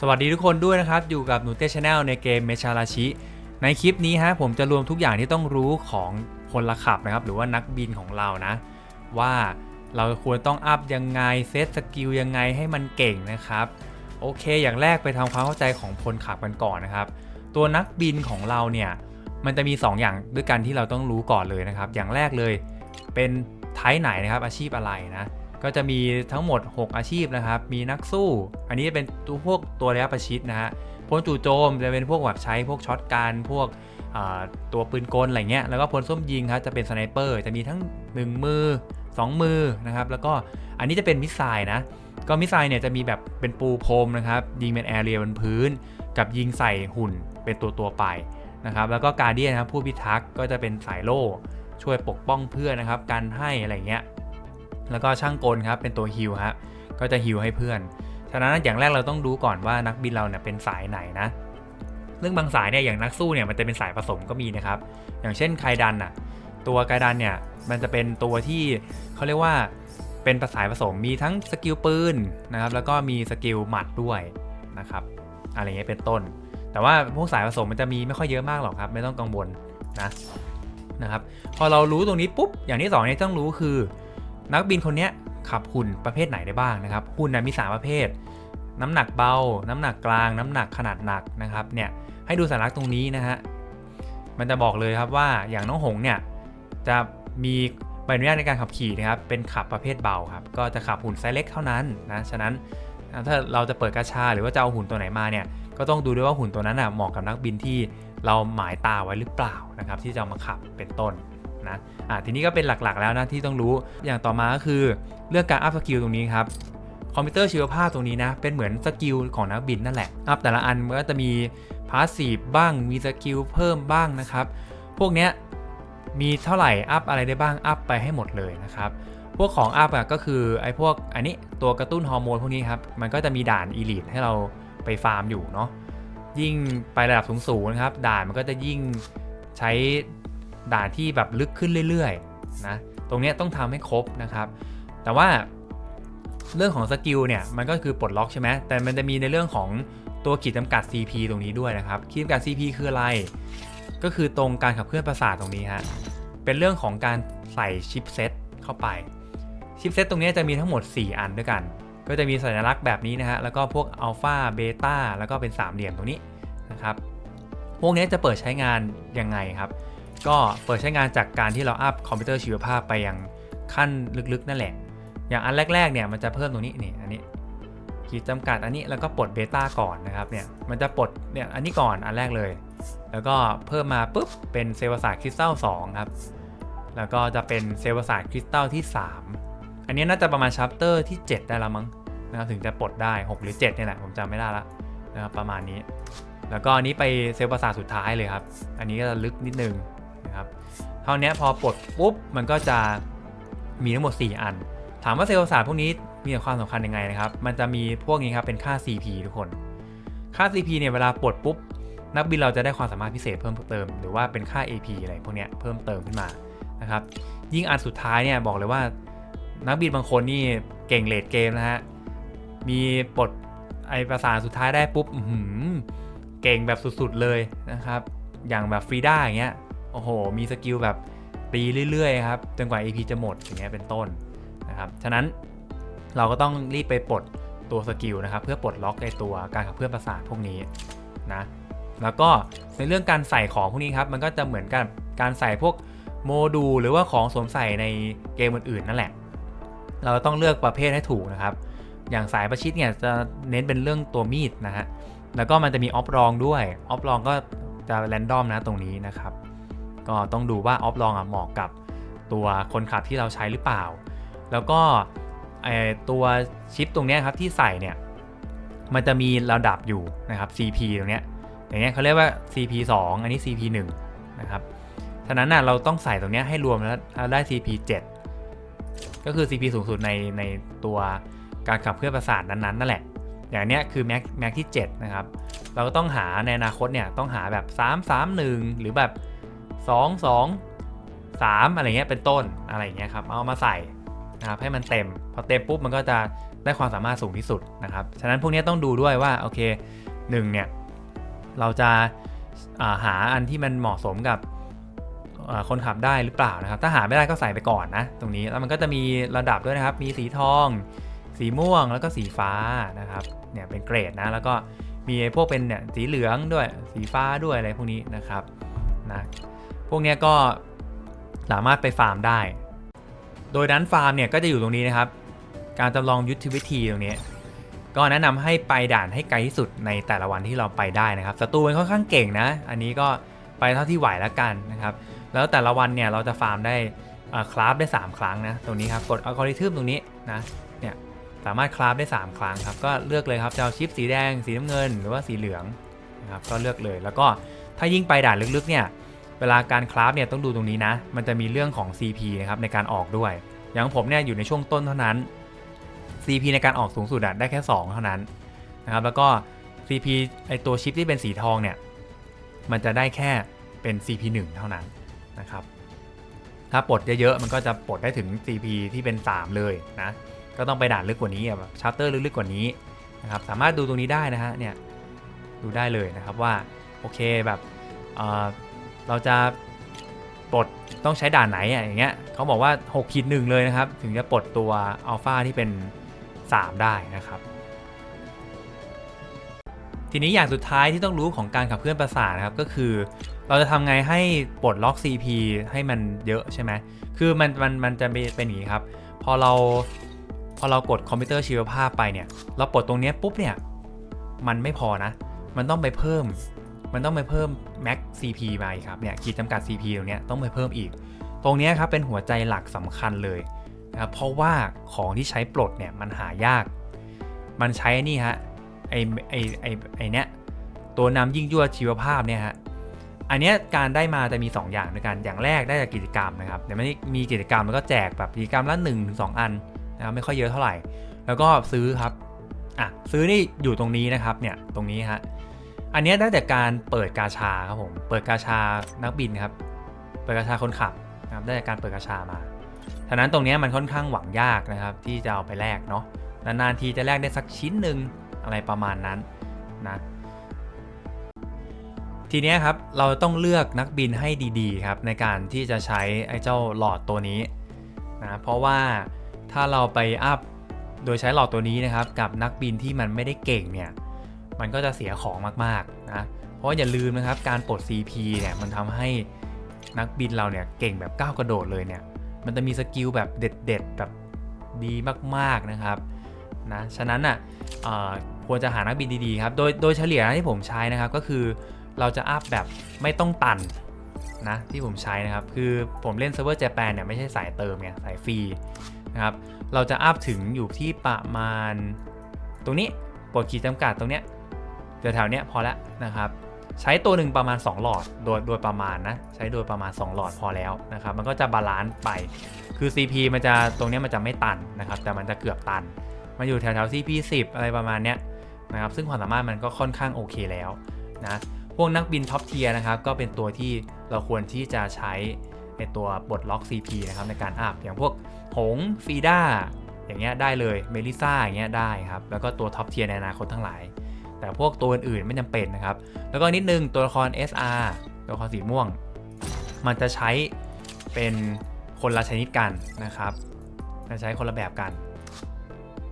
สวัสดีทุกคนด้วยนะครับ อยู่กับหนูเต้ชาแนลในเกมเมชาราชิ ในคลิปนี้ฮะผมจะรวมทุกอย่างที่ต้องรู้ของพลขับนะครับ หรือว่านักบินของเรานะ ว่าเราควรต้องอัพยังไงเซตสกิลยังไงให้มันเก่งนะครับ โอเค อย่างแรกไปทำความเข้าใจของพลขับกันก่อนนะครับ ตัวนักบินของเราเนี่ยมันจะมี 2 อย่างด้วยกันที่เราต้องรู้ก่อนเลยนะครับ อย่างแรกเลยเป็นไทป์ไหนนะครับอาชีพอะไรนะ ก็จะมีทั้งหมด 6 อาชีพนะครับ มีนักสู้ อันนี้เป็นตัวพวกตัวระยะประชิดนะฮะพลจู่โจมจะเป็นพวกแบบใช้พวกช็อตการพวกตัวปืนกลอะไรเงี้ย แล้วก็พลส้มยิงครับจะเป็นสไนเปอร์ จะมีทั้ง 1 มือ 2 มือนะครับ แล้วก็อันนี้จะเป็นมิสไซล์นะ ก็มิสไซล์เนี่ยจะมีแบบเป็นปูพรมนะครับ ยิงเป็นแอเรียบนพื้น กับยิงใส่หุ่นเป็นตัวตัวไปนะครับ แล้วก็การเดียนนะครับผู้พิทักษ์ก็จะเป็นสายโล่ช่วยปกป้องเพื่อนนะครับกันให้อะไรเงี้ย แล้วก็ช่างกลครับเป็นตัวฮิลครับก็จะฮิลให้เพื่อน ฉะนั้นอย่างแรกเราต้องรู้ก่อนว่านักบินเราเนี่ยเป็นสายไหนนะเรื่องบางสายเนี่ยอย่างนักสู้เนี่ยมันจะเป็นสายผสมก็มีนะครับ อย่างเช่นไคดันอะตัวไคดันเนี่ยมันจะเป็นตัวที่เขาเรียกว่าเป็นสายผสมมีทั้งสกิลปืนนะครับแล้วก็มีสกิลหมัดด้วยนะครับอะไรเงี้ยเป็นต้น แต่ว่าพวกสายผสมมันจะมีไม่ค่อยเยอะมากหรอกครับ ไม่ต้องกังวลนะนะครับพอเรารู้ตรงนี้ปุ๊บอย่างที่สองเนี่ยต้องรู้คือ นักบินคนนี้ขับหุ่นประเภทไหนได้บ้างนะครับหุ่นนะมี 3 ประเภท น้ำหนักเบา น้ำหนักกลาง น้ำหนักขนาดหนักนะครับเนี่ยให้ดูสัญลักษณ์ตรงนี้นะฮะมันจะบอกเลยครับว่าอย่างน้องหงเนี่ยจะมีใบอนุญาตในการขับขี่นะครับเป็นขับประเภทเบาครับก็จะขับหุ่นไซส์เล็กเท่านั้นนะฉะนั้นถ้าเราจะเปิดกระชาหรือว่าจะเอาหุ่นตัวไหนมาเนี่ยก็ต้องดูด้วยว่าหุ่นตัวนั้นอะเหมาะกับนักบินที่เราหมายตาไว้หรือเปล่านะครับที่จะเอามาขับเป็นต้น นะอะทีนี้ก็เป็นหลักๆแล้วนะที่ต้องรู้อย่างต่อมาก็คือเรื่องการอัพสกิลตรงนี้ครับคอมพิวเตอร์ชีวภาพตรงนี้นะ เป็นเหมือนสกิลของนักบินนั่นแหละ อัพแต่ละอันมันก็จะมีพาสซีฟบ้าง มีสกิลเพิ่มบ้างนะครับ พวกเนี้ยมีเท่าไหร่อัพอะไรได้บ้างอัพไปให้หมดเลยนะครับ พวกของอัพอะก็คือไอ้พวกอันนี้ตัวกระตุ้นฮอร์โมนพวกนี้ครับ มันก็จะมีด่านอีลิทให้เราไปฟาร์มอยู่เนาะ ยิ่งไประดับสูงๆนะครับ ด่านมันก็จะยิ่งใช้ ด่านที่แบบลึกขึ้นเรื่อยๆนะตรงนี้ต้องทำให้ครบนะครับ แต่ว่าเรื่องของสกิลเนี่ยมันก็คือปลดล็อกใช่ไหมแต่มันจะมีในเรื่องของตัวขีดจำกัด CP ตรงนี้ด้วยนะครับขีดจำกัด CP คืออะไร ก็คือตรงการขับเคลื่อนประสาทตรงนี้ฮะเป็นเรื่องของการใส่ชิปเซตเข้าไปชิปเซตตรงนี้จะมีทั้งหมด 4 อันด้วยกัน ก็จะมีสัญลักษณ์แบบนี้นะฮะแล้วก็พวกอัลฟาเบต้าแล้วก็เป็นสามเหลี่ยมตรงนี้นะครับพวกนี้จะเปิดใช้งานยังไงครับ ก็เปิดใช้งานจากการที่เราอัพคอมพิวเตอร์ชีวภาพไปยังขั้นลึกๆนั่นแหละ อย่างอันแรกๆเนี่ยมันจะเพิ่มตรงนี้นี่อันนี้ขีดจำกัดอันนี้แล้วก็ปลดเบต้าก่อนนะครับเนี่ยมันจะปลดเนี่ยอันนี้ก่อนอันแรกเลย แล้วก็เพิ่มมาปุ๊บเป็นเซลล์ประสาทคริสตัล2ครับแล้วก็จะเป็นเซลล์ประสาทคริสตัลที่ 3 อันนี้น่าจะประมาณชัปเตอร์ที่ 7 ได้ล้วมั้งนะครับถึงจะปลดได้ 6 หรือ 7เนี่ยแหละผมจำไม่ได้ละนะครับประมาณนี้ แล้วก็อันนี้ไปเซลล์ประสาทสุดท้ายเลยครับ อันนี้ก็จะลึกนิดนึง เท่านี้พอปลดปุ๊บมันก็จะมีทั้งหมด 4 อัน ถามว่าเซลล์ประสาทพวกนี้มีความสำคัญยังไงนะครับ มันจะมีพวกนี้ครับเป็นค่า CP ทุกคน ค่า CP เนี่ยเวลาปลดปุ๊บ นักบินเราจะได้ความสามารถพิเศษเพิ่มเติม หรือว่าเป็นค่า AP อะไรพวกนี้เพิ่มเติมขึ้นมานะครับ ยิ่งอันสุดท้ายเนี่ยบอกเลยว่า นักบินบางคนนี่เก่งเลดเกมนะฮะ มีปลดไอประสานสุดท้ายได้ปุ๊บหือเก่งแบบสุดๆเลยนะครับ อย่างแบบฟรีด้าอย่างเงี้ย โอ้โห มีสกิลแบบตีเรื่อยๆครับจนกว่า AP จะหมดอย่างเงี้ยเป็นต้นนะครับ ฉะนั้นเราก็ต้องรีบไปปลดตัวสกิลนะครับ เพื่อปลดล็อกไอตัวการขับเคลื่อนประสาทพวกนี้นะ แล้วก็ในเรื่องการใส่ของพวกนี้ครับ มันก็จะเหมือนกับการใส่พวกโมดูลหรือว่าของสวมใส่ในเกมอื่นๆนั่นแหละ เราต้องเลือกประเภทให้ถูกนะครับ อย่างสายประชิดเนี่ยจะเน้นเป็นเรื่องตัวมีดนะฮะ แล้วก็มันจะมีออฟรองด้วย ออฟรองก็จะแรนดอมนะตรงนี้นะครับ ก็ต้องดูว่าออฟรองอะเหมาะกับตัวคนขับที่เราใช้หรือเปล่า แล้วก็ไอตัวชิปตรงนี้ครับที่ใส่เนี่ยมันจะมีระดับอยู่นะครับ CP ตรงเนี้ยอย่างเงี้ยเขาเรียกว่า CP 2อันนี้ CP 1นะครับฉะนั้นน่ะเราต้องใส่ตรงนี้ให้รวมแล้วได้ CP 7ก็คือ CP สูงสุดในในตัวการขับเคลื่อนประสาทนั้นๆนั่นแหละ อย่างเนี้ยคือแม็กแม็กที่ 7 นะครับ เราก็ต้องหาในอนาคตเนี่ยต้องหาแบบ 3 3 1 หรือแบบ 2 2 3 อะไรเงี้ยเป็นต้นอะไรเงี้ยครับเอามาใส่นะครับให้มันเต็ม พอเต็มปุ๊บมันก็จะได้ความสามารถสูงที่สุดนะครับฉะนั้นพวกนี้ต้องดูด้วยว่าโอเคหนึ่งเนี่ยเราจะาหาอันที่มันเหมาะสมกับคนขับได้หรือเปล่านะครับ ถ้าหาไม่ได้ก็ใส่ไปก่อนนะตรงนี้แล้วมันก็จะมีระดับด้วยนะครับ มีสีทอง สีม่วงแล้วก็สีฟ้านะครับเนี่ยเป็นเกรดนะแล้วก็มีพวกเป็นเนี่ยสีเหลืองด้วยสีฟ้าด้วยอะไรพวกนี้นะครับนะ พวกนี้ก็สามารถไปฟาร์มได้ โดยนั้นฟาร์มเนี่ยก็จะอยู่ตรงนี้นะครับ การจำลองยุทธวิธีตรงนี้ก็แนะนำให้ไปด่านให้ไกลที่สุดในแต่ละวันที่เราไปได้นะครับศัตรูมันค่อนข้างเก่งนะ อันนี้ก็ไปเท่าที่ไหวแล้วกันนะครับ แล้วแต่ละวันเนี่ยเราจะฟาร์มได้คราฟได้ 3 ครั้งนะตรงนี้ครับกดอัลกอริทึมตรงนี้นะเนี่ยสามารถคราฟได้ 3 ครั้งครับก็เลือกเลยครับจะเอาชิปสีแดง สีน้ำเงิน หรือว่าสีเหลืองนะครับก็เลือกเลย แล้วก็ถ้ายิ่งไปด่านลึกๆเนี่ย วลาการคราฟเนี่ยต้องดูตรงนี้นะ มันจะมีเรื่องของ CP นะครับในการออกด้วย อย่างผมเนี่ยอยู่ในช่วงต้นเท่านั้น CP ในการออกสูงสุดอะได้แค่ 2 เท่านั้นนะครับ แล้วก็ CP ไอตัวชิปที่เป็นสีทองเนี่ย มันจะได้แค่เป็น CP 1 เท่านั้นนะครับ ถ้าปลดเยอะๆ มันก็จะปลดได้ถึง CP ที่เป็น 3 เลยนะ ก็ต้องไปด่านลึกกว่านี้แบบชาร์เตอร์ลึกๆกว่านี้นะครับ สามารถดูตรงนี้ได้นะฮะ เนี่ย ดูได้เลยนะครับว่า โอเคแบบ เราจะปลดต้องใช้ด่านไหนอะอย่างเงี้ยเขาบอกว่า6ขีดหนึ่งเลยนะครับ ถึงจะปลดตัวอัลฟาที่เป็น 3 ได้นะครับ ทีนี้อย่างสุดท้ายที่ต้องรู้ของการขับเคลื่อนประสาทนะครับก็คือ เราจะทำไงให้ปลดล็อก CP ให้มันเยอะใช่ไหมคือมันมันมันจะเป็นอย่างนี้ครับ พอเราพอเรากดคอมพิวเตอร์ชีวภาพไปเนี่ย เราปลดตรงนี้ปุ๊บเนี่ย มันไม่พอนะ มันต้องไปเพิ่ม มันต้องไปเพิ่ม max CP มาอีกครับเนี่ยขีดจำกัด CP ตรงนี้ต้องไปเพิ่มอีก ตรงนี้ครับเป็นหัวใจหลักสำคัญเลยนะครับเพราะว่าของที่ใช้ปลดเนี่ยมันหายาก มันใช้นี่ฮะไอไอไอไอเนี้ยตัวนำยิ่งยวดชีวภาพเนี่ยฮะอันเนี้ยการได้มาจะมี 2 อย่างด้วยกันอย่างแรกได้จากกิจกรรมนะครับเดี๋ยวมันมีกิจกรรมมันก็แจกแบบกิจกรรมละ1นถึงสอันนะครับไม่ค่อยเยอะเท่าไหร่ แล้วก็ซื้อครับอะซื้อนี่อยู่ตรงนี้นะครับเนี่ยตรงนี้ฮะ อันนี้ได้จากการเปิดกาชาครับผม เปิดกาชานักบินครับ เปิดกาชาคนขับนะครับได้จากการเปิดกาชามาฉะนั้นตรงนี้มันค่อนข้างหวังยากนะครับ ที่จะเอาไปแลกเนาะ นานๆทีจะแลกได้สักชิ้นหนึ่งอะไรประมาณนั้นนะ ทีนี้ครับเราต้องเลือกนักบินให้ดีๆครับในการที่จะใช้ไอ้เจ้าหลอดตัวนี้นะ เพราะว่าถ้าเราไปอัพโดยใช้หลอดตัวนี้นะครับกับนักบินที่มันไม่ได้เก่งเนี่ย มันก็จะเสียของมากๆนะเพราะอย่าลืมนะครับการปลด CP เนี่ยมันทำให้นักบินเราเนี่ยเก่งแบบก้าวกระโดดเลยเนี่ยมันจะมีสกิลแบบเด็ดๆแบบดีมากๆนะครับนะฉะนั้นอะอ่อควรจะหานักบินดีๆครับโดยโดยเฉลี่ยนะที่ผมใช้นะครับก็คือเราจะอัพแบบไม่ต้องตันนะที่ผมใช้นะครับคือผมเล่นเซิร์ฟเวอร์เจแปนเนี่ยไม่ใช่สายเติมไงสายฟรีนะครับเราจะอัพถึงอยู่ที่ประมาณตรงนี้ปลดขีดจำกัดตรงเนี้ย แถวๆเนี้ยพอแล้วนะครับ ใช้ตัวหนึ่งประมาณ 2 หลอดโดยโดยประมาณนะ ใช้โดยประมาณ 2 หลอดพอแล้วนะครับ มันก็จะบาลานซ์ไป คือ CP มันจะตรงเนี้ยมันจะไม่ตันนะครับ แต่มันจะเกือบตัน มันอยู่แถวๆ CP 10 อะไรประมาณเนี้ยนะครับ ซึ่งความสามารถมันก็ค่อนข้างโอเคแล้วนะ พวกนักบินท็อปเทียร์นะครับ ก็เป็นตัวที่เราควรที่จะใช้ในตัวบทล็อก CP นะครับในการอัพอย่างพวกหงฟีด้าอย่างเงี้ยได้เลยเมลิซ่าอย่างเงี้ยได้ครับ แล้วก็ตัวท็อปเทียร์ในอนาคตทั้งหลาย แต่พวกตัวอื่นๆไม่จำเป็นนะครับ แล้วก็นิดนึงตัวละคร SR ตัวละครสีม่วง มันจะใช้เป็นคนละชนิดกันนะครับจะใช้คนละแบบกัน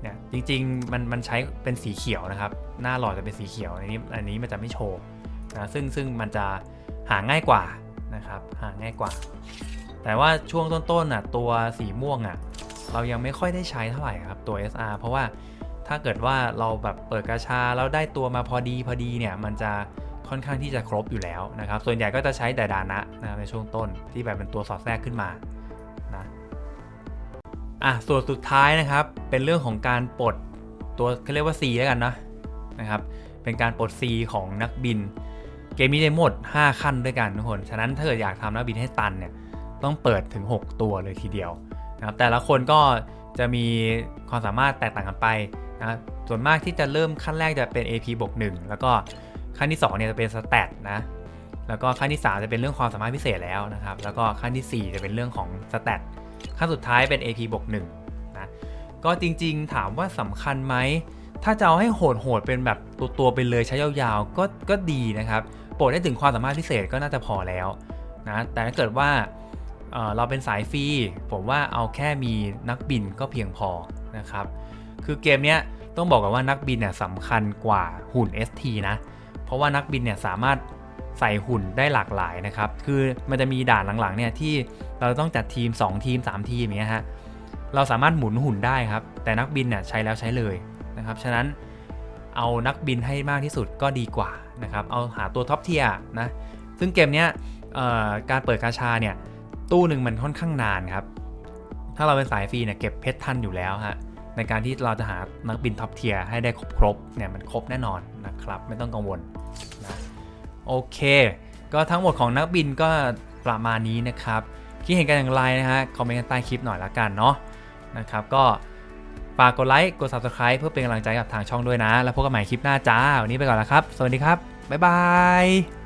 เนี่ยจริงๆมันมันใช้เป็นสีเขียวนะครับ หน้าหลอดจะเป็นสีเขียวอันนี้อันนี้มันจะไม่โชว์นะซึ่งซึ่งมันจะหาง่ายกว่านะครับหาง่ายกว่า แต่ว่าช่วงต้นๆน่ะตัวสีม่วงอะเรายังไม่ค่อยได้ใช้เท่าไหร่ครับตัว SR เพราะว่า ถ้าเกิดว่าเราแบบเปิดกาชาแล้วได้ตัวมาพอดีพอดีเนี่ยมันจะค่อนข้างที่จะครบอยู่แล้วนะครับ ส่วนใหญ่ก็จะใช้แต่ดานะนะในช่วงต้นที่แบบเป็นตัวสอดแทรกขึ้นมานะอะส่วนสุดท้ายนะครับ เป็นเรื่องของการปลดตัวเขาเรียกว่า C แล้วกันนะนะครับ เป็นการปลด C ของนักบิน เกมนี้จะหมด 5 ขั้นด้วยกันทุกคน ฉะนั้นถ้าเกิดอยากทำนักบินให้ตันเนี่ยต้องเปิดถึง 6 ตัวเลยทีเดียวนะครับแต่ละคนก็จะมีความสามารถแตกต่างกันไป นะส่วนมากที่จะเริ่มขั้นแรกจะเป็น AP บวก1แล้วก็ขั้นที่2เนี่ยจะเป็นสแตทนะแล้วก็ขั้นที่ 3 จะเป็นเรื่องความสามารถพิเศษแล้วนะครับ แล้วก็ขั้นที่ 4 จะเป็นเรื่องของสแตทขั้นสุดท้ายเป็น AP บวก1นะก็จริงๆถามว่าสำคัญไหม ถ้าจะเอาให้โหดๆเป็นแบบตัวๆไปเลยใช้ยาวๆก็ก็ดีนะครับโปรดได้ถึงความสามารถพิเศษก็น่าจะพอแล้วนะแต่ถ้าเกิดว่าเเราเป็นสายฟรีผมว่าเอาแค่มีนักบินก็เพียงพอนะครับ คือเกมเนี้ยต้องบอกกันว่านักบินเนี่ยสำคัญกว่าหุ่น ST นะ เพราะว่านักบินเนี่ยสามารถใส่หุ่นได้หลากหลายนะครับ คือมันจะมีด่านหลังๆเนี่ยที่เราต้องจัดทีม 2 ทีม 3 ทีมอย่างเงี้ยฮะ เราสามารถหมุนหุ่นได้ครับ แต่นักบินเนี่ยใช้แล้วใช้เลยนะครับ ฉะนั้นเอานักบินให้มากที่สุดก็ดีกว่านะครับ เอาหาตัวท็อปเทียนะ ซึ่งเกมเนี้ยการเปิดกาชาเนี่ยตู้หนึ่งมันค่อนข้างนานครับ ถ้าเราเป็นสายฟรีเนี่ยเก็บเพชรทันอยู่แล้วฮะ ในการที่เราจะหานักบินท็อปเทียร์ให้ได้ครบๆเนี่ยมันครบแน่นอนนะครับ ไม่ต้องกังวลนะโอเค ก็ทั้งหมดของนักบินก็ประมาณนี้นะครับคิดเห็นกันอย่างไรนะฮะคอมเมนต์ใต้คลิปหน่อยละกันเนาะนะครับก็ฝากกดไลค์กด subscribe เพื่อเป็นกำลังใจกับทางช่องด้วยนะ แล้วพบกันใหม่คลิปหน้าจ้า วันนี้ไปก่อนแล้วครับ สวัสดีครับ บ๊ายบาย